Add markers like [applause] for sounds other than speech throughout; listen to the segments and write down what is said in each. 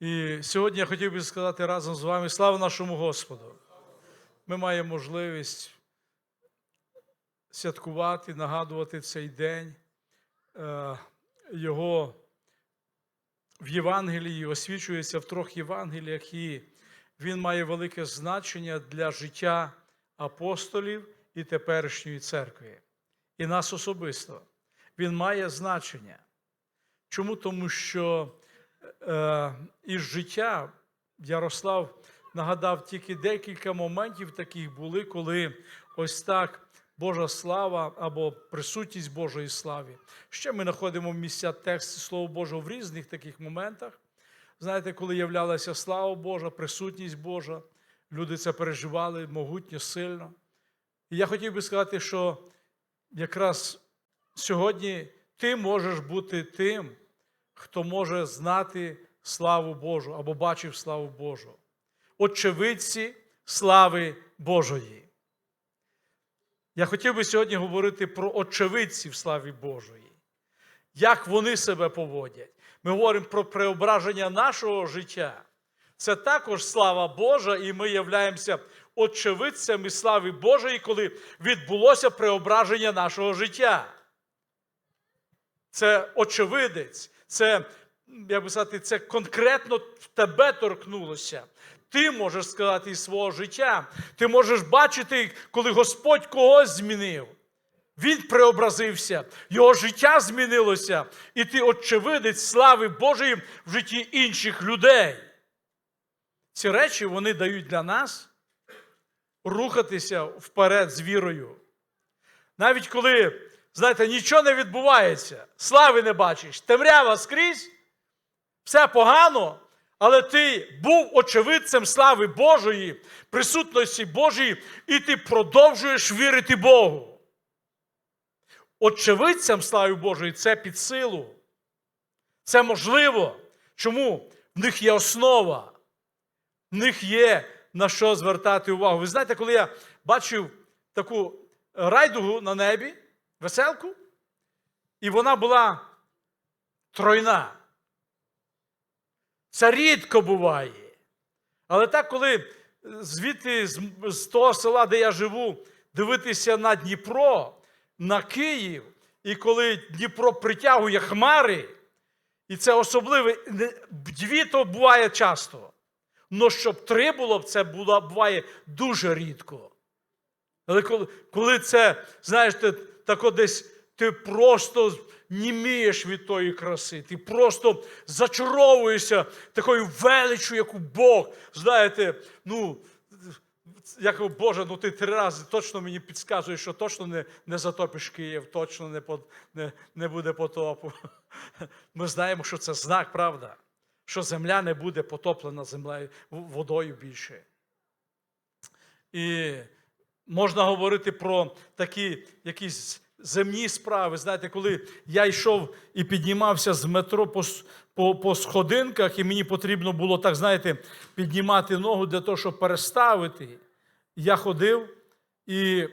І сьогодні я хотів би сказати разом з вами слава нашому Господу. Ми маємо можливість святкувати, нагадувати цей день. Е, Його в Євангелії освічується в трьох Євангеліях, і він має велике значення для життя апостолів і теперішньої церкви, і нас особисто. Він має значення. Чому? Тому що із життя Ярослав нагадав тільки декілька моментів таких були, коли ось так Божа слава або присутність Божої слави. Ще ми знаходимо місця тексту Слова Божого в різних таких моментах. Знаєте, коли являлася слава Божа, присутність Божа, люди це переживали могутньо, сильно. І я хотів би сказати, що якраз сьогодні ти можеш бути тим, хто може знати славу Божу або бачив славу Божу. Очевидці слави Божої. Я хотів би сьогодні говорити про очевидців слави Божої, як вони себе поводять. Ми говоримо про преображення нашого життя. Це також слава Божа, і ми являємося очевидцями слави Божої, коли відбулося преображення нашого життя. Це очевидець, це, як би сказати, це конкретно в тебе торкнулося. Ти можеш сказати із свого життя. Ти можеш бачити, коли Господь когось змінив. Він преобразився, його життя змінилося, і ти очевидець слави Божої в житті інших людей. Ці речі вони дають для нас рухатися вперед з вірою. Навіть коли, знаєте, нічого не відбувається, слави не бачиш, темрява скрізь, все погано, але ти був очевидцем слави Божої, присутності Божої, і ти продовжуєш вірити Богу. Очевидцям слави Божої це під силу. Це можливо. Чому? В них є основа, в них є на що звертати увагу. Ви знаєте, коли я бачив таку райдугу на небі, веселку, і вона була тройна. Це рідко буває. Але так, коли звідти з, того села, де я живу, дивитися на Дніпро, на Київ, і коли Дніпро притягує хмари, і це особливе, дві то буває часто. Но щоб три було, це було, буває дуже рідко. Але коли, коли це, знаєш, ти тако десь ти просто німієш від тої краси, ти просто зачаровуєшся такою величчю, яку Бог, знаєте, ну, як Боже, ну ти три рази точно мені підказуєш, що точно не, не затопиш Київ, точно не, по- не, не буде потопу. [laughs] Ми знаємо, що це знак, правда, що земля не буде потоплена землею, водою більше. І можна говорити про такі якісь земні справи. Знаєте, коли я йшов і піднімався з метро по, по, по сходинках, і мені потрібно було, так знаєте, піднімати ногу для того, щоб переставити. Я ходив, і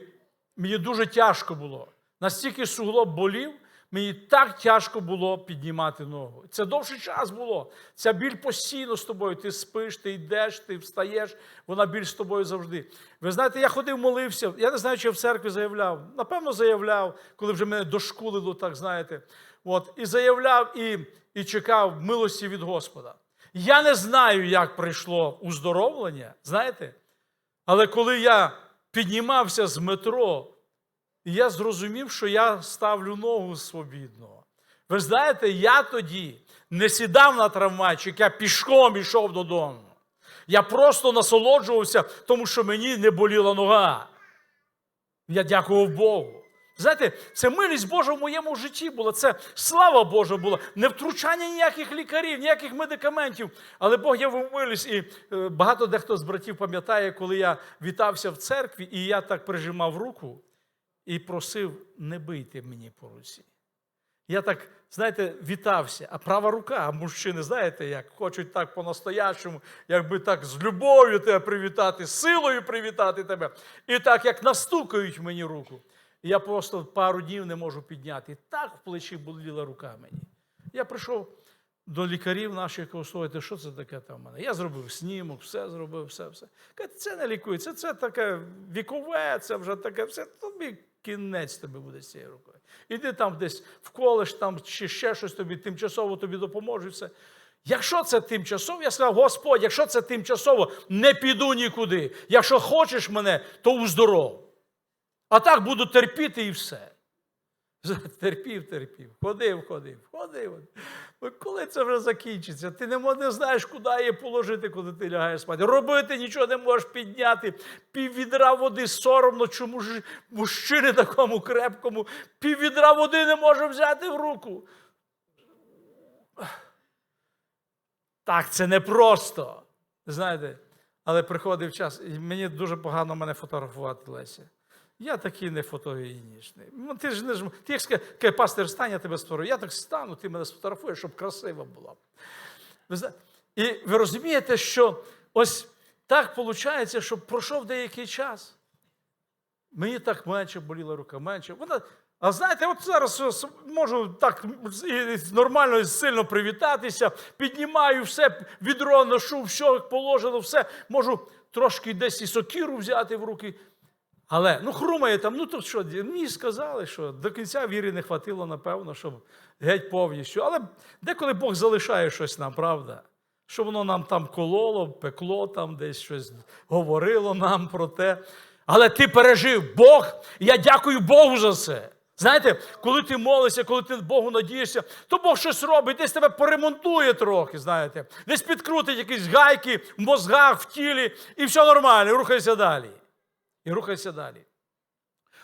мені дуже тяжко було. Настільки суглоб болів, мені так тяжко було піднімати ногу. Це довший час було. Ця біль постійно з тобою. Ти спиш, ти йдеш, ти встаєш, вона біль з тобою завжди. Ви знаєте, я ходив, молився. Я не знаю, чи я в церкві заявляв. Напевно, заявляв, коли вже мене дошкулило, так знаєте. От, і заявляв і, і чекав милості від Господа. Я не знаю, як прийшло уздоровлення, знаєте? Але коли я піднімався з метро, і я зрозумів, що я ставлю ногу свобідно. Ви знаєте, я тоді не сідав на трамвайчик, я пішком йшов додому. Я просто насолоджувався, тому що мені не боліла нога. Я дякував Богу. Знаєте, це милість Божа в моєму житті була, це слава Божа була, не втручання ніяких лікарів, ніяких медикаментів. Але Бог явив милість. І е, багато дехто з братів пам'ятає, коли я вітався в церкві, і я так прижимав руку і просив не бийте мені по руці. Я так, знаєте, вітався, а права рука, а мужчини, знаєте, як хочуть так по-настоящому, якби так з любов'ю тебе привітати, силою привітати тебе. І так, як настукають мені руку. Я просто пару днів не можу підняти. І так в плечі боліла рука мені. Я прийшов до лікарів наших слухайте, що це таке там в мене? Я зробив снімок, все зробив, все, все. Каже, це не лікується, це таке вікове, це вже таке все. Тобі кінець тобі буде з цією рукою. Іди там десь в коледж, там чи ще щось тобі тимчасово тобі допоможу. Все. Якщо це тимчасово, я сказав, Господь, якщо це тимчасово, не піду нікуди. Якщо хочеш мене, то уздоров. А так буду терпіти і все. Терпів, терпів, ходив, ходив, ходив. Ну, Коли це вже закінчиться? Ти не, не знаєш, куди її положити, коли ти лягаєш спати. Робити нічого не можеш підняти. Пів відра води соромно, чому ж мужчини такому крепкому, пів відра води не може взяти в руку. Так, це непросто. Знаєте, але приходив час, і мені дуже погано мене фотографувати, Леся. Я такий не фотогенічний. Ну, ти ж не ж, ти як скаже, пастир, стань, я тебе сфотографую. Я так стану, ти мене сфотографуєш, щоб красиво було. Ви І ви розумієте, що ось так виходить, що пройшов деякий час. Мені так менше боліла рука, менше. Вона, а знаєте, от зараз можу так і нормально і сильно привітатися, піднімаю все, відро ношу, все положено, все. Можу трошки десь і сокіру взяти в руки. Але ну хрумає там, ну то що, мені сказали, що до кінця віри не хватило, напевно, щоб геть повністю. Але деколи Бог залишає щось нам, правда? Що воно нам там кололо, пекло, там десь щось говорило нам про те. Але ти пережив Бог, я дякую Богу за це. Знаєте, коли ти молишся, коли ти Богу надієшся, то Бог щось робить, десь тебе поремонтує трохи, знаєте, десь підкрутить якісь гайки в мозгах, в тілі, і все нормально, рухайся далі. І рухайся далі.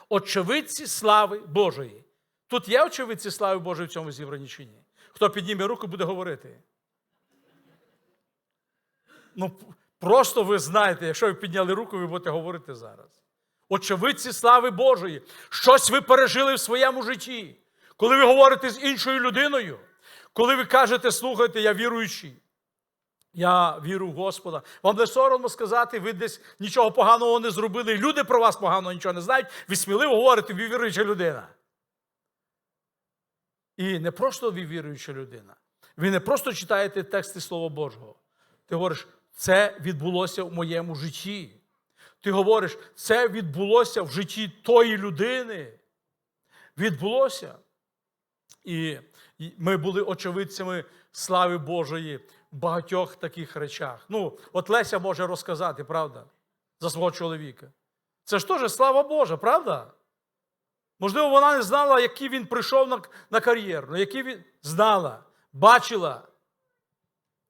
Очевидці слави Божої. Тут є очевидці слави Божої в цьому зібранні чи ні? Хто підніме руку, буде говорити. Ну, просто ви знаєте, якщо ви підняли руку, ви будете говорити зараз. Очевидці слави Божої. Щось ви пережили в своєму житті. Коли ви говорите з іншою людиною, коли ви кажете, слухайте, я віруючий. Я вірю в Господа. Вам не соромно сказати, ви десь нічого поганого не зробили. Люди про вас погано нічого не знають. Ви сміливо говорите, ви віруюча людина. І не просто ви віруюча людина. Ви не просто читаєте тексти Слова Божого. Ти говориш, це відбулося в моєму житті. Ти говориш, це відбулося в житті тої людини. Відбулося. І ми були очевидцями слави Божої багатьох таких речах. Ну, от Леся може розказати, правда, за свого чоловіка. Це ж теж слава Божа, правда? Можливо, вона не знала, який він прийшов на, на кар'єру, який він знала, бачила,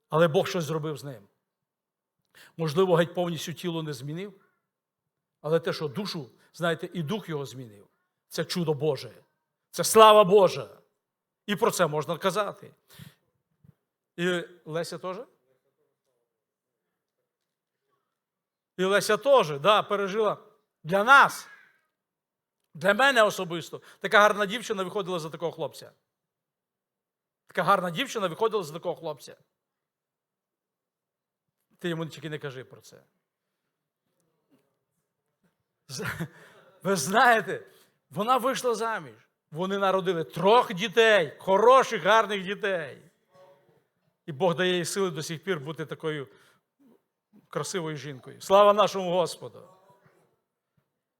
але Бог щось зробив з ним. Можливо, геть повністю тіло не змінив, але те, що душу, знаєте, і дух його змінив. Це чудо Боже. Це слава Божа. І про це можна казати. І Леся теж? І Леся теж, да, пережила для нас, для мене особисто. Така гарна дівчина виходила за такого хлопця. Така гарна дівчина виходила за такого хлопця. Ти йому тільки не кажи про це. Ви знаєте, вона вийшла заміж. Вони народили трьох дітей, хороших, гарних дітей. І Бог дає їй сили до сих пір бути такою красивою жінкою. Слава нашому Господу!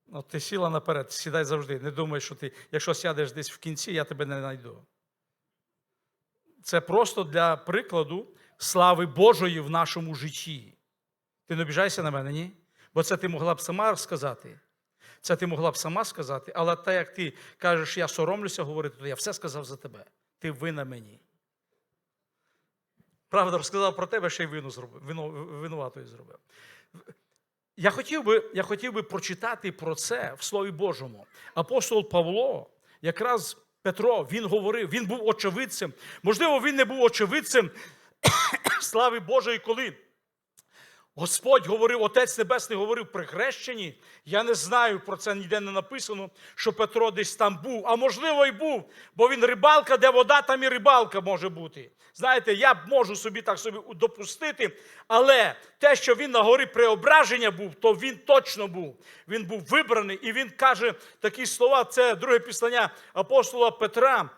Ну, ти сіла наперед, сідай завжди. Не думай, що ти, якщо сядеш десь в кінці, я тебе не знайду. Це просто для прикладу слави Божої в нашому житті. Ти не обіжайся на мене, ні? Бо це ти могла б сама сказати. Це ти могла б сама сказати, але так як ти кажеш, я соромлюся говорити, то я все сказав за тебе. Ти вина мені. Правда, розказав про тебе, ще й вину зробив, вину, винуватою зробив. Я хотів, би, я хотів би прочитати про це в Слові Божому. Апостол Павло, якраз Петро, він говорив, він був очевидцем. Можливо, він не був очевидцем [coughs] слави Божої, коли Господь говорив, Отець Небесний говорив при хрещенні. Я не знаю, про це ніде не написано, що Петро десь там був. А можливо, і був, бо він рибалка, де вода, там і рибалка може бути. Знаєте, я можу собі так собі допустити, але те, що він на горі преображення був, то він точно був. Він був вибраний, і він каже такі слова: це друге післання апостола Петра.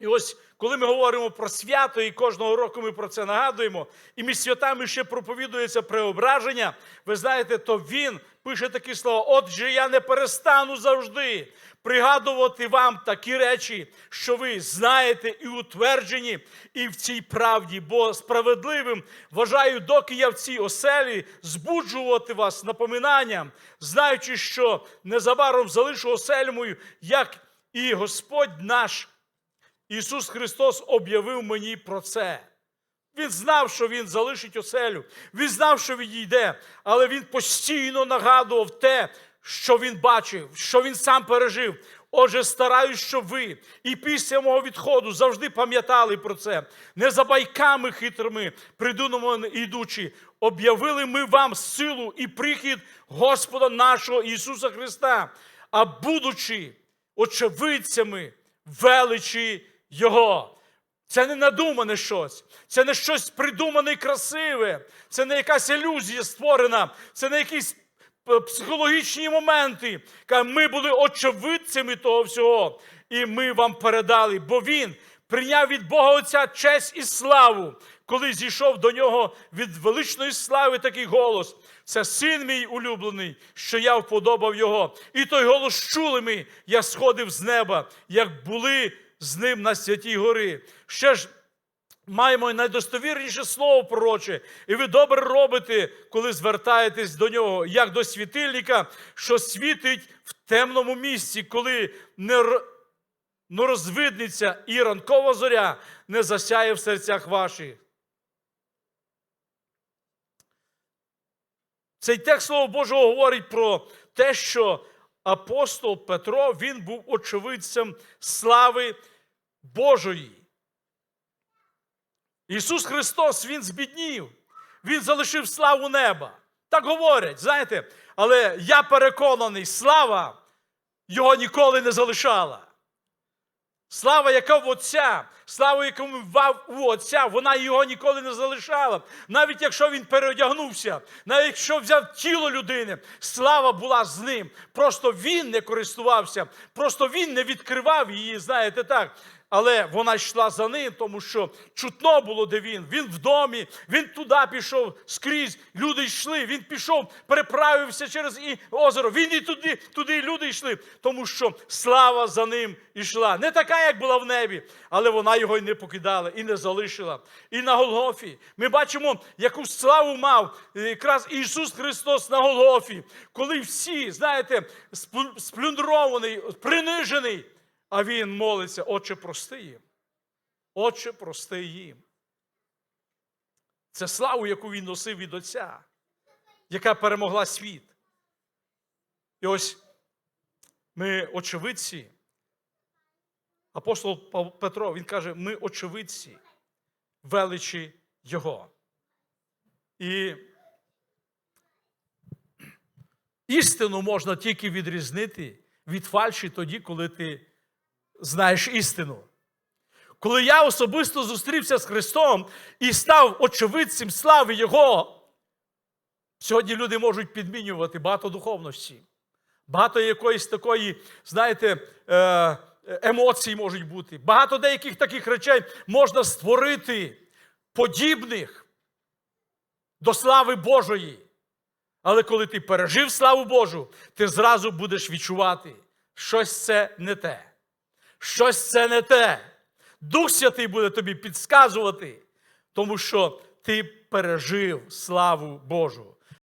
І ось коли ми говоримо про свято, і кожного року ми про це нагадуємо, і між святами ще проповідується преображення, ви знаєте, то він пише такі слова: Отже, я не перестану завжди пригадувати вам такі речі, що ви знаєте і утверджені, і в цій правді, бо справедливим вважаю, доки я в цій оселі збуджувати вас напоминанням, знаючи, що незабаром залишу оселю мою, як і Господь наш Ісус Христос об'явив мені про це. Він знав, що він залишить оселю. Він знав, що він йде, але він постійно нагадував те, що він бачив, що він сам пережив. Отже, стараюсь, щоб ви і після мого відходу завжди пам'ятали про це. Не за байками хитрими, придуманими ідучи, об'явили ми вам силу і прихід Господа нашого Ісуса Христа, а будучи очевидцями величі Його. Це не надумане щось, це не щось придумане і красиве, це не якась ілюзія створена, це не якісь психологічні моменти. Ми були очевидцями того всього, і ми вам передали, бо він прийняв від Бога Отця честь і славу, коли зійшов до нього від величної слави такий голос. Це син мій улюблений, що я вподобав його. І той голос чули ми, я сходив з неба, як були з ним на святій гори. Ще ж маємо найдостовірніше слово пророче, і ви добре робите, коли звертаєтесь до нього, як до світильника, що світить в темному місці, коли не р- ну, розвидниться і ранкова зоря не засяє в серцях ваших. Цей текст Слова Божого говорить про те, що апостол Петро він був очевидцем слави Божої. Ісус Христос Він збіднів, Він залишив славу неба. Так говорять, знаєте, але я переконаний, слава його ніколи не залишала. Слава, яка в Отця, слава, якому мав у Отця, вона його ніколи не залишала. Навіть якщо він переодягнувся, навіть якщо взяв тіло людини, слава була з ним. Просто він не користувався, просто він не відкривав її, знаєте так. Але вона йшла за ним, тому що чутно було, де він. Він в домі, він туди пішов скрізь. Люди йшли. Він пішов, переправився через озеро. Він і туди, туди люди йшли, тому що слава за ним йшла. Не така, як була в небі, але вона його й не покидала і не залишила. І на Голгофі ми бачимо, яку славу мав е, якраз Ісус Христос на Голгофі, коли всі, знаєте, сплю- сплюндрований, принижений. А він молиться, Отче, прости їм. Отче, прости їм. Це славу, яку він носив від Отця, яка перемогла світ. І ось ми очевидці. Апостол Петро, він каже, ми очевидці величі Його. І істину можна тільки відрізнити від фальші тоді, коли ти знаєш істину. Коли я особисто зустрівся з Христом і став очевидцем слави Його, сьогодні люди можуть підмінювати багато духовності, багато якоїсь такої, знаєте, е, емоцій можуть бути. Багато деяких таких речей можна створити подібних до слави Божої. Але коли ти пережив славу Божу, ти зразу будеш відчувати, щось це не те. Щось це не те. Дух Святий буде тобі підсказувати, тому що ти пережив славу Божу.